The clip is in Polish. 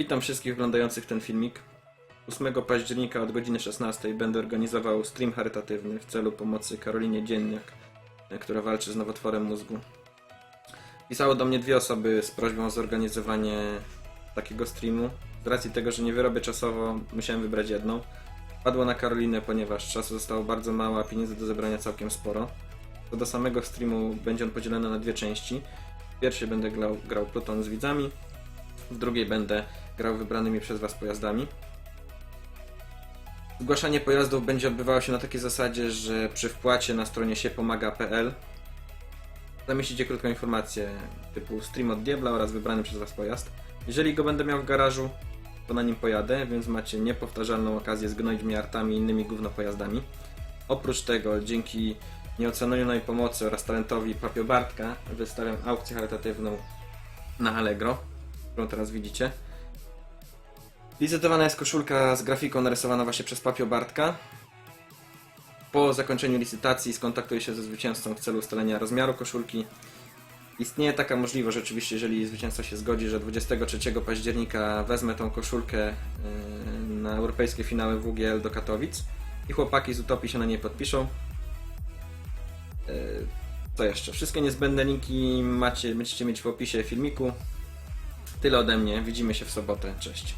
Witam wszystkich oglądających ten filmik. 8 października od godziny 16 będę organizował stream charytatywny w celu pomocy Karolinie Dzienniak, która walczy z nowotworem mózgu. Pisało do mnie dwie osoby z prośbą o zorganizowanie takiego streamu. Z racji tego, że nie wyrobię czasowo, musiałem wybrać jedną. Padło na Karolinę, ponieważ czasu zostało bardzo mało, a pieniędzy do zebrania całkiem sporo. Co do samego streamu będzie on podzielony na dwie części. W pierwszej będę grał, grał Pluton z widzami, w drugiej będę grał wybranymi przez Was pojazdami. Zgłaszanie pojazdów będzie odbywało się na takiej zasadzie, że przy wpłacie na stronie siepomaga.pl zamieścicie krótką informację typu stream od Diabla oraz wybrany przez Was pojazd. Jeżeli go będę miał w garażu, to na nim pojadę, więc macie niepowtarzalną okazję zgnoić mnie artami i innymi gówno pojazdami. Oprócz tego, dzięki nieocenionej pomocy oraz talentowi Papio Bartka, wystawiam aukcję charytatywną na Allegro, którą teraz widzicie. Licytowana jest koszulka z grafiką narysowana właśnie przez Papio Bartka. Po zakończeniu licytacji skontaktuję się ze zwycięzcą w celu ustalenia rozmiaru koszulki. Istnieje taka możliwość oczywiście, jeżeli zwycięzca się zgodzi, że 23 października wezmę tą koszulkę yy, na europejskie finały WGL do Katowic i chłopaki z Utopii się na niej podpiszą. Yy, Co jeszcze? Wszystkie niezbędne linki macie, będziecie mieć w opisie filmiku. Tyle ode mnie. Widzimy się w sobotę. Cześć.